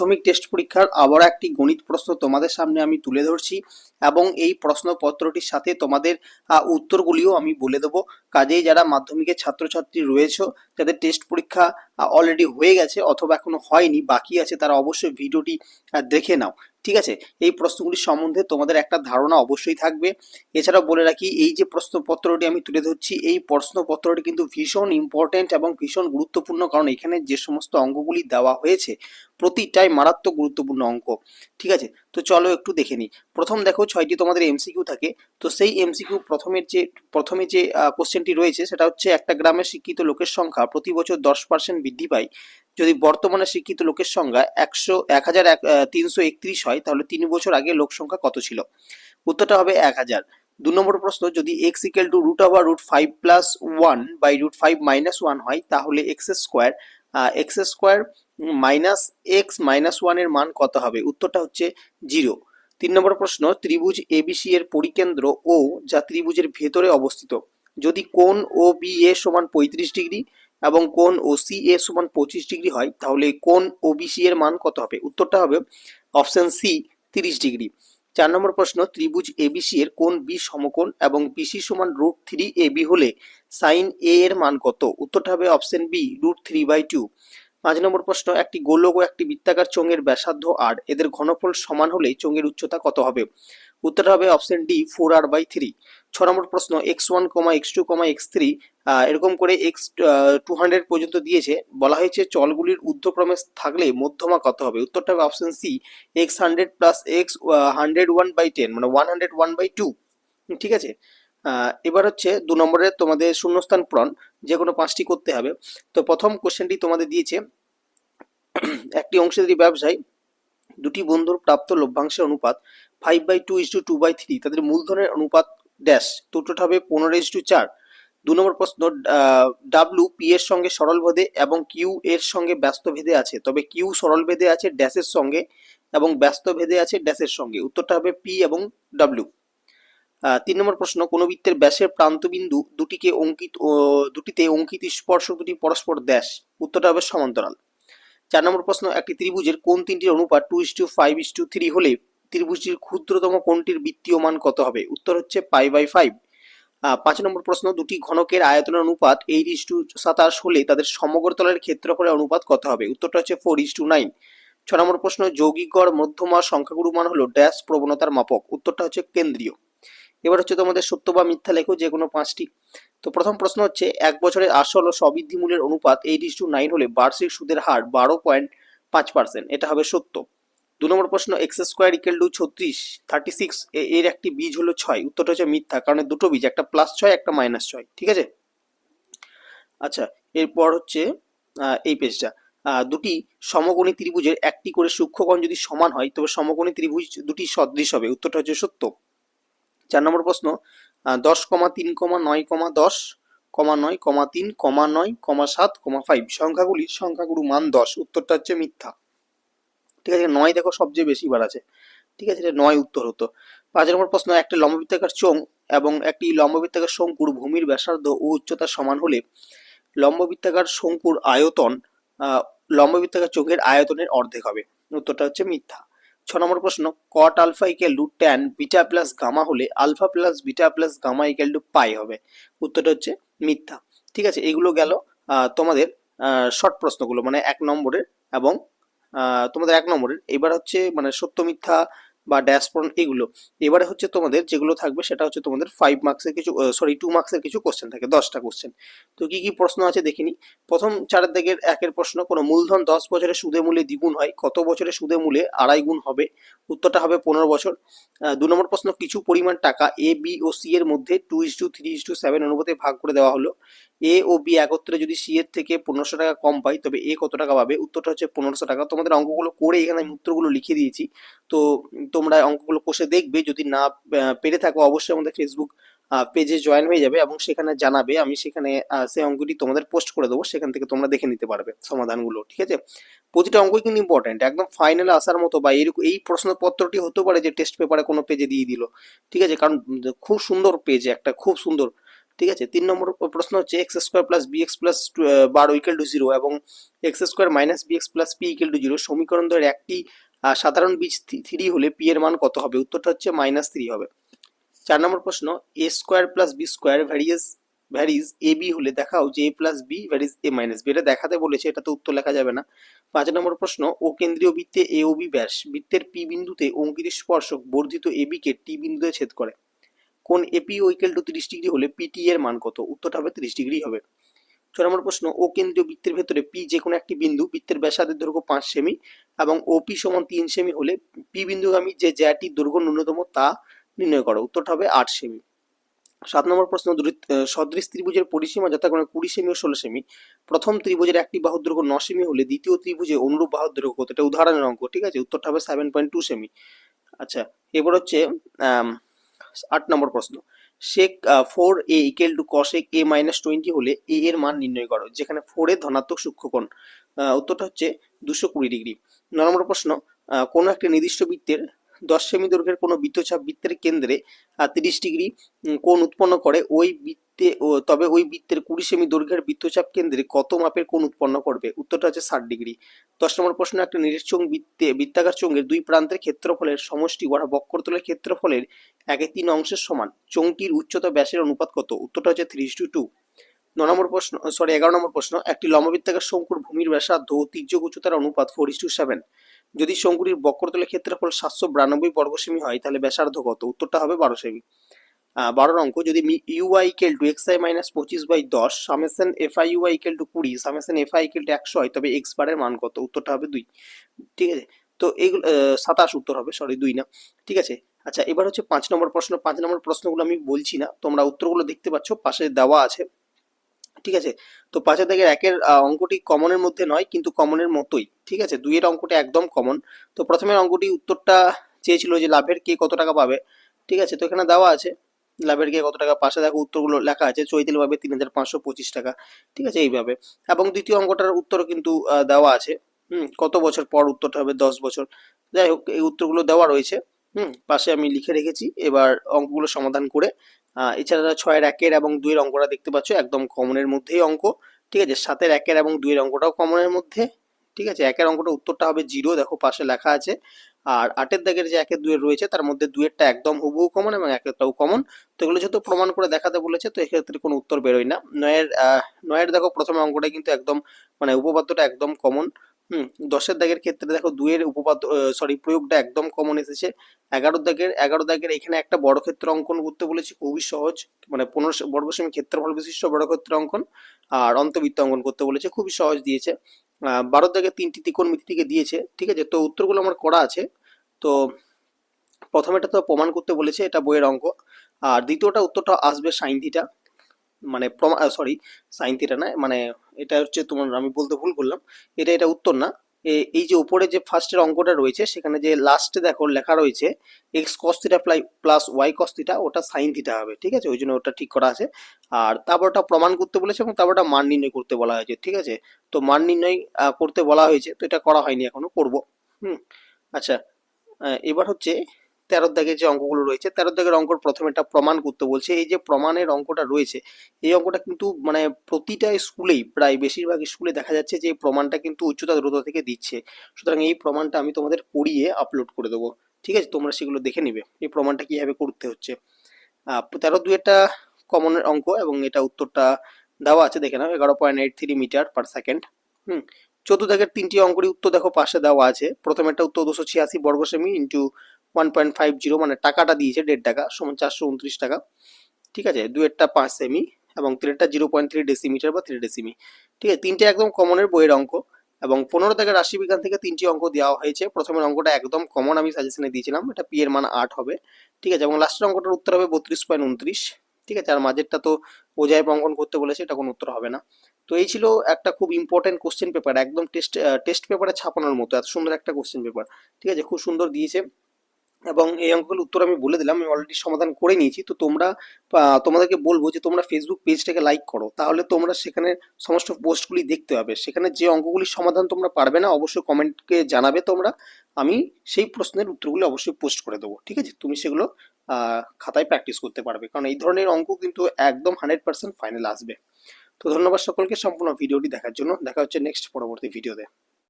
মাধ্যমিক টেস্ট পরীক্ষার আবার একটি গণিত প্রশ্ন তোমাদের সামনে আমি তুলে ধরছি এবং এই প্রশ্নপত্রটির সাথে তোমাদের উত্তরগুলিও আমি বলে দেবো। কাজেই যারা মাধ্যমিকের ছাত্রছাত্রী রয়েছে যাদের টেস্ট পরীক্ষা অলরেডি হয়ে গেছে অথবা এখনও হয়নি, বাকি আছে, তারা অবশ্যই ভিডিওটি দেখে নাও। ঠিক আছে? এই প্রশ্নগুলি সম্বন্ধে তোমাদের একটা ধারণা অবশ্যই থাকবে। এছাড়াও বলে রাখি, এই যে প্রশ্নপত্রটি আমি তুলে ধরছি, এই প্রশ্নপত্রটি কিন্তু ভীষণ ইম্পর্টেন্ট এবং ভীষণ গুরুত্বপূর্ণ, কারণ এখানে যে সমস্ত অঙ্কগুলি দেওয়া হয়েছে, প্রতিটাই মারাত্মক গুরুত্বপূর্ণ অঙ্ক। ঠিক আছে? তো চলো একটু দেখে নিই। প্রথম দেখো ছয়টি তোমাদের এমসিকিউ থাকে। তো সেই এমসিকিউ প্রথমের যে, প্রথমে যে কোশ্চেনটি রয়েছে সেটা হচ্ছে একটা গ্রামের শিক্ষিত লোকের সংখ্যা প্রতি বছর দশ পার্সেন্ট বৃদ্ধি পায়। যদি বর্তমানে শিক্ষিত লোকের সংখ্যা একশো, এক হাজার এক তিনশো একত্রিশ হয়, তাহলে তিন বছর আগে লোক সংখ্যা কত ছিল? উত্তরটা হবে এক হাজার। দু নম্বর প্রশ্ন, যদি x equal to root over root five plus one by root five minus one হয়, তাহলে x square x square minus x minus ওয়ানের মান কত হবে? উত্তরটা হচ্ছে জিরো তিন নম্বর প্রশ্ন, ত্রিভুজ এবিসি এর পরিকেন্দ্র ও যা ত্রিভুজের ভেতরে অবস্থিত। যদি কোণ ও বি এ সমান পঁয়ত্রিশ ডিগ্রি এবং কোণ ও সি এ সমান পঁচিশ ডিগ্রি হয়, তাহলে কোণ ও বিসি এর মান কত হবে? উত্তরটা হবে অপশন সি তিরিশ ডিগ্রি। চার নম্বর প্রশ্ন, ত্রিভুজ এবিসি এর কোণ বি সমকোণ এবং বিসি সমান রুট থ্রি এ বি হলে সাইন এ এর মান কত? উত্তরটা হবে option B root three by two পাঁচ নম্বর প্রশ্ন, একটি গোলক ও একটি বৃত্তাকার চোঙের ব্যাসার্ধ আর এদের ঘনফল সমান হলে চোঙের উচ্চতা কত হবে? উত্তরটা হবে option D four r by three ছ নম্বর প্রশ্ন x one comma x two comma x three এরকম করে এক্স টু হান্ড্রেড পর্যন্ত দিয়েছে। বলা হয়েছে চলগুলির ঊর্ধ্বক্রমে থাকলে মধ্যমা কত হবে? উত্তরটা হবে option C x hundred plus x hundred one by ten মানে one hundred one by two ঠিক আছে? এবার হচ্ছে দু নম্বরে তোমাদের শূন্যস্থান পূরণ যে কোনো পাঁচটি করতে হবে। তো প্রথম কোশ্চেনটি তোমাদের দিয়েছে, একটি অংশীদারি ব্যবসায় দুটি বন্ধুর প্রাপ্ত লভ্যাংশের অনুপাত five by two is to two by three তাদের মূলধনের অনুপাত ড্যাশ দুটোটা হবে পনেরো ইস টু চার। দু নম্বর প্রশ্ন ডাব্লু পি এর সঙ্গে সরল ভেদে এবং কিউ এর সঙ্গে ব্যস্ত ভেদে আছে, তবে কিউ সরল ভেদে আছে ড্যাশের সঙ্গে এবং ব্যস্ত ভেদে আছে ড্যাশের সঙ্গে। উত্তরটা হবে পি এবং ডাব্লু তিন নম্বর প্রশ্ন, কোন বৃত্তের ব্যাসের প্রান্তবিন্দু দুটিকে অঙ্কিত দুটিতে অঙ্কিত স্পর্শক দুটি পরস্পর ড্যাশ উত্তরটা হবে সমান্তরাল। চার নম্বর প্রশ্ন, একটি ত্রিভুজের কোন তিনটির অনুপাত two is to five is to three হলে ত্রিভুজটির ক্ষুদ্রতম কোণটির বৃত্তীয় মান কত হবে? উত্তর হচ্ছে পাই বাই ফাইভ পাঁচ নম্বর প্রশ্ন, দুটি ঘনকের আয়তনের অনুপাত এইট ইস টু সাতাশ হলে তাদের সমগ্র সমগ্রতলের ক্ষেত্রফলের অনুপাত কত হবে? উত্তরটা হচ্ছে ফোর ইস টু নাইন ছ নম্বর প্রশ্ন, যৌগিক গড় মধ্যমা সংখ্যাগুরু মান হলো ড্যাশ প্রবণতার মাপক। উত্তরটা হচ্ছে কেন্দ্রীয়। এবার হচ্ছে তোমাদের সত্য বা মিথ্যা লেখো, যে কোনো পাঁচটি। তো প্রথম প্রশ্ন হচ্ছে, এক বছরের আসল ও সবৃদ্ধি মূল্যের অনুপাত এইট ইস টু নাইন হলে বার্ষিক সুদের হার বারো পয়েন্ট পাঁচ পার্সেন্ট এটা হবে সত্য। দু নম্বর প্রশ্ন এক্স স্কোয়ার ইকুয়াল টু ছত্রিশ থার্টি সিক্স এর একটি বীজ হলো ছয়। উত্তরটা হচ্ছে মিথ্যা, কারণ দুটো বীজ, একটা প্লাস ছয়, একটা মাইনাস ছয়। ঠিক আছে? আচ্ছা এরপর হচ্ছে এই পেজটা দুটি সমকোণী ত্রিভুজের একটি করে সূক্ষ্মকোণ যদি সমান হয়, তবে সমকোণী ত্রিভুজ দুটি সদৃশ হবে। উত্তরটা হচ্ছে সত্য। চার নম্বর প্রশ্ন দশ কমা তিন কমা নয় কমা দশ, কমা নয় কমা তিন, কমা নয় কমা সাত, কমা ফাইভ সংখ্যাগুলির সংখ্যাগুরু মান দশ, উত্তরটা হচ্ছে মিথ্যা। ঠিক আছে, নয় দেখো সবচেয়ে বেশি বার আছে। ঠিক আছে, এটা নয় উত্তর হতো। পাঁচ নম্বর প্রশ্ন, একটা লম্ববৃত্তাকার চোঙ এবং একটি লম্ববৃত্তাকার শঙ্কুর ভূমির ব্যাসার্ধ ও উচ্চতা সমান হলে লম্ববৃত্তাকার শঙ্কুর আয়তন লম্ববৃত্তাকার চোখের আয়তনের অর্ধেক হবে। উত্তরটা হচ্ছে মিথ্যা। ছ নম্বর প্রশ্ন cot alpha equal to tan beta plus gamma হলে alpha plus beta plus gamma equal to pi হবে। উত্তরটা হচ্ছে মিথ্যা। ঠিক আছে, এগুলো গেল তোমাদের শর্ট প্রশ্নগুলো মানে এক নম্বরের এবং তোমাদের এক নম্বরের। এবার হচ্ছে মানে সত্য মিথ্যা বা ড্যাশপন এগুলো। এবারে হচ্ছে তোমাদের যেগুলো থাকবে, সেটা হচ্ছে তোমাদের ফাইভ মার্কসের কিছু সরি টু মার্কসের কিছু কোশ্চেন থাকে, দশটা কোশ্চেন তো কি কি প্রশ্ন আছে দেখিনি প্রথম চারের দিকের একের প্রশ্ন, কোনো মূলধন দশ বছরে সুদে মূলে দ্বিগুণ হয়, কত বছরে সুদে মূলে আড়াই গুণ হবে? উত্তরটা হবে পনেরো বছর। দু নম্বর প্রশ্ন, কিছু পরিমাণ টাকা এ বি ও সি এর মধ্যে two is to three is to seven অনুপাতে ভাগ করে দেওয়া হলো। এ ও বি একত্রে যদি সি এর থেকে পনেরোশো টাকা কম পাই, তবে এ কত টাকা পাবে? উত্তরটা হচ্ছে পনেরোশো টাকা। তোমাদের অঙ্কগুলো করে এখানে আমি উত্তরগুলো লিখে দিয়েছি। তো তোমরা অঙ্কগুলো কষে দেখবে, যদি না পেরে থাকো, অবশ্যই আমাদের ফেসবুক পেজে জয়েন হয়ে যাবে এবং সেখানে জানাবে। আমি সেখানে সেই অঙ্কটি তোমাদের পোস্ট করে দেবো। সেখান থেকে তোমরা দেখে নিতে পারবে সমাধানগুলো, ঠিক আছে? প্রতিটা অঙ্কই কিন্তু ইম্পর্টেন্ট একদম ফাইনালে আসার মতো বা এরকম, এই প্রশ্নপত্রটি হতে পারে যে টেস্ট পেপারে কোনো পেজে দিয়ে দিল, ঠিক আছে? কারণ খুব সুন্দর পেজ একটা খুব সুন্দর ঠিক আছে? তিন নম্বর প্রশ্ন হচ্ছে x square plus b x plus বারো ইকুয়াল টু জিরো এবং x square minus b x plus p equal to zero সমীকরণ দ্বয়ের একটি সাধারণ বীজ থ্রি হলে পি এর মান কত হবে? উত্তরটা হচ্ছে মাইনাস থ্রি হবে। চার নম্বর প্রশ্ন a square plus b square various varies a b হলে দেখাও যে a plus b varies a minus b এটা দেখাতে বলেছে এটা তো উত্তর লেখা যাবে না। পাঁচ নম্বর প্রশ্ন ও কেন্দ্রীয় বৃত্তে এ ও বি ব্যাস। বৃত্তের পি বিন্দুতে অঙ্কিত স্পর্শক বর্ধিত এ বি কে টি বিন্দুতে ছেদ করে। কোন এপি ও ইকুয়াল টু তিরিশ ডিগ্রি হলে পিটি এর মান কত? উত্তরটা হবে তিরিশ ডিগ্রি হবে। ছ নম্বর প্রশ্ন ও কেন্দ্রীয় বৃত্তের ভেতরে পি যে কোনো একটি বিন্দু বৃত্তের ব্যাসার্ধের দৈর্ঘ্য পাঁচ সেমি এবং ওপি সমান তিন সেমি হলে পি বিন্দুগামী যে জ্যাটির দৈর্ঘ্য ন্যূনতম তা নির্ণয় করো। উত্তরটা হবে আট সেমি। সাত নম্বর প্রশ্ন সদৃশ ত্রিভুজের পরিসীমা যথাক্রমে কুড়ি সেমি ও ষোলো সেমি। প্রথম ত্রিভুজের একটি বাহুর দৈর্ঘ্য ন সেমি হলে দ্বিতীয় ত্রিভুজে অনুরূপ বাহুর দৈর্ঘ্য কত? এটা উদাহরণের অঙ্ক, ঠিক আছে? উত্তরটা হবে সেভেন পয়েন্ট টু সেমি। আচ্ছা এবার হচ্ছে আট নম্বর প্রশ্ন। Sec four A equal to cosec A minus twenty হলে এ এর মান নির্ণয় করো, যেখানে ফোর এর ধনাত্মক সূক্ষ্মকোণ। উত্তরটা হচ্ছে দুশো কুড়ি ডিগ্রি ন নম্বর প্রশ্ন কোনো একটা নির্দিষ্ট বৃত্তের দশ সেমি দৈর্ঘ্যের কোনো বৃত্তচাপ বৃত্তের কেন্দ্রে তিরিশ ডিগ্রি কোণ উৎপন্ন করে, ওই বৃত্তে তবে ওই বৃত্তের কুড়ি সেমি দৈর্ঘ্যের বৃত্তচাপ কেন্দ্রে কত মাপের কোণ উৎপন্ন করবে? উত্তরটা হচ্ছে ষাট ডিগ্রি। দশ নম্বর প্রশ্ন, একটা নিরীক্ষণ বৃত্তে, বৃত্তাকার চোঙের দুই প্রান্তের ক্ষেত্রফলের সমষ্টি গড়া বক্রতলের ক্ষেত্রফলের একে তিন অংশের সমান। চোঙটির উচ্চতা ব্যাসের অনুপাত কত? উত্তরটা হচ্ছে থ্রি টু টু। ন নম্বর প্রশ্ন সরি এগারো নম্বর প্রশ্ন, একটি লম্ববৃত্তাকার শঙ্কুর ভূমির ব্যাসার্ধ তির্যক উচ্চতার অনুপাত ফোর ইস টু সেভেন যদি শঙ্কুটির বক্রতলের ক্ষেত্রফল সাতশো বিরানব্বই বর্গ সেমি হয়, তাহলে ব্যাসার্ধ কত? উত্তরটা হবে বারো সেমি বারোর অঙ্ক, যদি u i equal to x i minus পঁচিশ বাই দশ summation f i u i equal to কুড়ি summation f i equal to একশো হয়, তবে এক্স বারের মান কত? উত্তরটা হবে দুই। ঠিক আছে? তো এইগুলো সাতাশ উত্তর হবে সরি দুই না। ঠিক আছে? আচ্ছা এবার হচ্ছে পাঁচ নম্বর প্রশ্ন। পাঁচ নম্বর প্রশ্নগুলো আমি বলছি না, তোমরা উত্তরগুলো দেখতে পাচ্ছ, পাশে দেওয়া আছে। ঠিক আছে? তো পাঁচের দাগের একের অঙ্কটি কমনের মধ্যে নয়, কিন্তু কমনের মতোই, ঠিক আছে? দুইয়ের অঙ্কটি একদম কমন। তো প্রথমের অঙ্কটি উত্তরটা চেয়েছিল যে লাভের কে কত টাকা পাবে, ঠিক আছে? তো এখানে দেওয়া আছে, লাভের কে কত টাকা, পাশে দেখো উত্তরগুলো লেখা আছে, চৈতালি পাবে তিন হাজার পাঁচশো পঁচিশ টাকা, ঠিক আছে? এইভাবে। এবং দ্বিতীয় অঙ্কটার উত্তর কিন্তু দেওয়া আছে, হুম? কত বছর পর উত্তরটা হবে? দশ বছর। যাই হোক, এই উত্তরগুলো দেওয়া রয়েছে, হুম? পাশে আমি লিখে রেখেছি, এবার অঙ্কগুলো সমাধান করে এছাড়া ছয়ের একের এবং দুইয়ের অঙ্কটা দেখতে পাচ্ছ, একদম কমনের মধ্যেই অঙ্ক, ঠিক আছে? সাতের একের এবং দুইয়ের অঙ্কটাও কমনের মধ্যে, ঠিক আছে? একের অঙ্কটা উত্তরটা হবে জিরো, দেখো পাশে লেখা আছে। আর আটের দাগের যে একের দুয়ের রয়েছে, তার মধ্যে দুয়েরটা একদম হুবহু কমন এবং একেরটাও কমন তো এগুলো যেহেতু প্রমাণ করে দেখাতে বলেছে, তো এক্ষেত্রে কোনো উত্তর বেরোয় না। নয়ের নয়ের দেখো প্রথমে অঙ্কটা কিন্তু একদম মানে উপপাদ্যটা একদম কমন হুম, দশের দাগের ক্ষেত্রে দেখো দুয়ের উপপাদ্য সরি প্রয়োগটা একদম কমন এসেছে। এগারো দাগের এগারো দাগের এখানে একটা বড় ক্ষেত্র অঙ্কন করতে বলেছি, খুবই সহজ। মানে পনেরো বর্গ সেমি ক্ষেত্রফল বিশিষ্ট বড় ক্ষেত্র অঙ্কন আর অন্তবৃত্ত অঙ্কন করতে বলেছে, খুবই সহজ দিয়েছে। বারো দাগের তিনটি ত্রিকোণমিতি থেকে দিয়েছে, ঠিক আছে? তো উত্তরগুলো আমার করা আছে। তো প্রথমেটা তো প্রমাণ করতে বলেছে, এটা বইয়ের অঙ্ক। আর দ্বিতীয়টা, উত্তরটা আসবে সাইন থিটা। মানে সরি সাইন থিটা না মানে এটা হচ্ছে তোমার, আমি বলতে ভুল করলাম, এটা এটা উত্তর না। এই যে উপরে যে ফার্স্টের অঙ্কটা রয়েছে, সেখানে যে লাস্টে দেখো লেখা রয়েছে x cos theta plus y cos theta ওটা সাইন থিটা হবে, ঠিক আছে? ওই জন্য ওটা ঠিক করা আছে। আর তারপর ওটা প্রমাণ করতে বলেছে এবং তারপর ওটা মান নির্ণয় করতে বলা হয়েছে, ঠিক আছে? তো মান নির্ণয় করতে বলা হয়েছে, তো এটা করা হয়নি এখনও, করব। হুম আচ্ছা এবার হচ্ছে তেরোর দাগের যে অঙ্কগুলো রয়েছে তেরো দাগের প্রথমে এটা প্রমাণ করতে বলছে। এই যে প্রমাণের অঙ্কটা রয়েছে, এই অঙ্কটা কিন্তু মানে প্রতিটা স্কুলেই, প্রায় বেশিরভাগ স্কুলে দেখা যাচ্ছে যে এই প্রমাণটা কিন্তু উচ্চতা, দ্রুত থেকে দিচ্ছে। সুতরাং এই প্রমাণটা আমি তোমাদের করিয়ে আপলোড করে দেবো। ঠিক আছে? তোমরা সেগুলো দেখে নিবে, এই প্রমাণটা কীভাবে করতে হচ্ছে। তেরো দুইটা কমনের অঙ্ক এবং এটা উত্তরটা দেওয়া আছে, দেখে নাও, এগারো point eight three metre per second হুম, চোদ্দ দাগের তিনটি অঙ্করই উত্তর দেখো, পাশে দেওয়া আছে। প্রথমেরটা উত্তর দুশো ছিয়াশি বর্গ semi into one point five zero মানে টাকাটা দিয়েছে দেড় টাকা, সমান চারশো উনত্রিশ টাকা। ঠিক আছে? দুয়েরটা পাঁচ সেমি এবং তিনেরটা জিরো পয়েন্ট থ্রি ডেসিমিটার বা থ্রি ডেসিমি ঠিক আছে? তিনটে একদম কমনের বইয়ের অঙ্ক এবং পনেরো থেকে রাশি বিজ্ঞান থেকে তিনটি অঙ্ক দেওয়া হয়েছে। প্রথমের অঙ্কটা একদম কমন আমি সাজেশনে দিয়েছিলাম, এটা পি এর মান আট হবে। ঠিক আছে? এবং লাস্টের অঙ্কটার উত্তর হবে বত্রিশ পয়েন্ট উনত্রিশ। ঠিক আছে? আর মাঝেরটা তো ওজায় অঙ্কন করতে বলেছে, এটা কোনো উত্তর হবে না। তো এই ছিল একটা খুব ইম্পর্টেন্ট কোশ্চেন পেপার একদম টেস্ট টেস্ট পেপারে ছাপানোর মতো, এত সুন্দর একটা কোশ্চেন পেপার ঠিক আছে? খুব সুন্দর দিয়েছে। এবং এই অঙ্কগুলোর উত্তর আমি বলে দিলাম, আমি অলরেডি সমাধান করে নিয়েছি। তো তোমরা তোমাদেরকে বলব যে তোমরা ফেসবুক পেজটাকে লাইক করো। তাহলে তোমরা সেখানে সমস্ত পোস্টগুলি দেখতে পাবে। সেখানে যে অঙ্কগুলির সমাধান তোমরা পারবে না, অবশ্যই কমেন্টকে জানাবে তোমরা। আমি সেই প্রশ্নের উত্তরগুলি অবশ্যই পোস্ট করে দেবো, ঠিক আছে? তুমি সেগুলো খাতায় প্র্যাকটিস করতে পারবে। কারণ এই ধরনের অঙ্ক কিন্তু একদম হান্ড্রেড পার্সেন্ট ফাইনাল আসবে। তো ধন্যবাদ সকলকে সম্পূর্ণ ভিডিওটি দেখার জন্য। দেখা হচ্ছে নেক্সট পরবর্তী ভিডিওতে